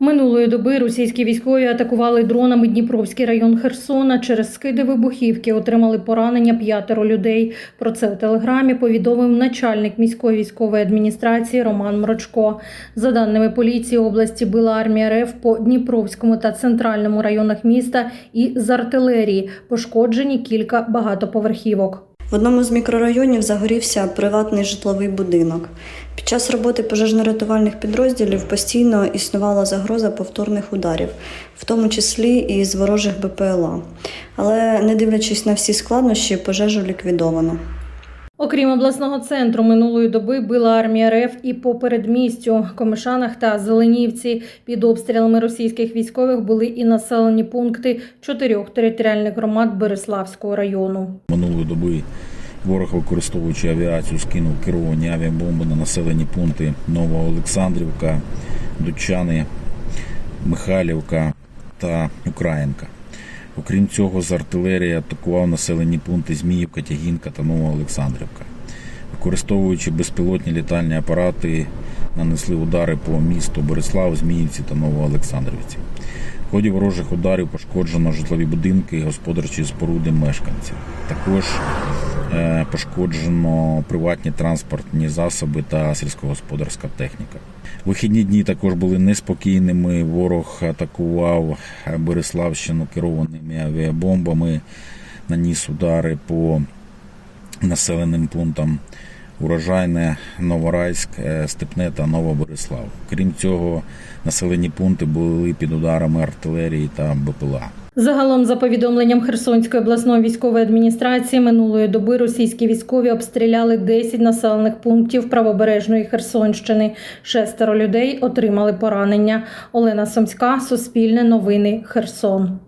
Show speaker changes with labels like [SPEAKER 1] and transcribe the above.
[SPEAKER 1] Минулої доби російські військові атакували дронами Дніпровський район Херсона. Через скиди вибухівки отримали поранення п'ятеро людей. Про це у телеграмі повідомив начальник міської військової адміністрації Роман Мрочко. За даними поліції, області била армія РФ по Дніпровському та центральному районах міста і з артилерії. Пошкоджені кілька багатоповерхівок.
[SPEAKER 2] В одному з мікрорайонів загорівся приватний житловий будинок. Під час роботи пожежно-рятувальних підрозділів постійно існувала загроза повторних ударів, в тому числі і з ворожих БПЛА. Але не дивлячись на всі складнощі, пожежу ліквідовано.
[SPEAKER 1] Окрім обласного центру, минулої доби била армія РФ і по передмістю, Комишанах та Зеленівці. Під обстрілами російських військових були і населені пункти чотирьох територіальних громад Береславського району.
[SPEAKER 3] Минулої доби ворог, використовуючи авіацію, скинув керовані авіабомби на населені пункти Нова Олександрівка, Дучани, Михайлівка та Українка. Окрім цього, з артилерії атакував населені пункти Зміївка, Тягінка та Новоолександрівка. Використовуючи безпілотні літальні апарати, нанесли удари по місту Борислав, Зміївці та Новоолександрівці. В ході ворожих ударів пошкоджено житлові будинки і господарчі споруди мешканців. Також пошкоджено приватні транспортні засоби та сільськогосподарська техніка. Вихідні дні також були неспокійними. Ворог атакував Береславщину керованими авіабомбами, наніс удари по населеним пунктам Урожайне, Новорайськ, е, Степне та Новоборислав. Крім цього, населені пункти були під ударами артилерії та БПЛА.
[SPEAKER 1] Загалом, за повідомленням Херсонської обласної військової адміністрації, минулої доби російські військові обстріляли 10 населених пунктів правобережної Херсонщини. Шестеро людей отримали поранення. Олена Сомська, Суспільне новини, Херсон.